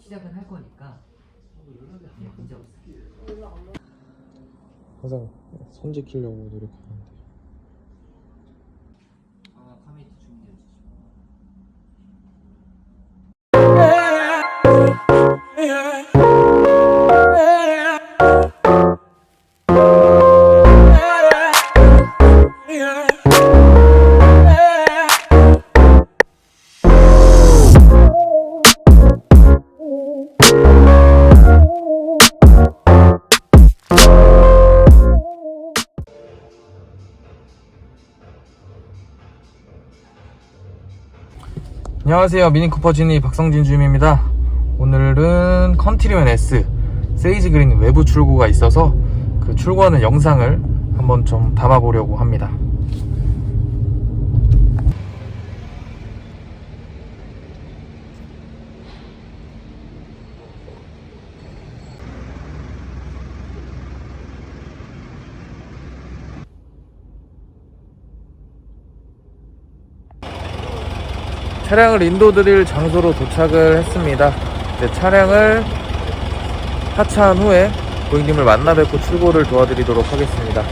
시작은 할 거니까 네, 문제 없어요. 항상 손 지키려고 노력하는데. 안녕하세요. 미니쿠퍼 지니 박성진 주임입니다. 오늘은 컨트리맨 S 세이지 그린 외부 출고가 있어서 그 출고하는 영상을 한번 좀 담아 보려고 합니다 차량을 인도드릴 장소로 도착을 했습니다. 이제 차량을 하차한 후에 고객님을 만나 뵙고 출고를 도와드리도록 하겠습니다.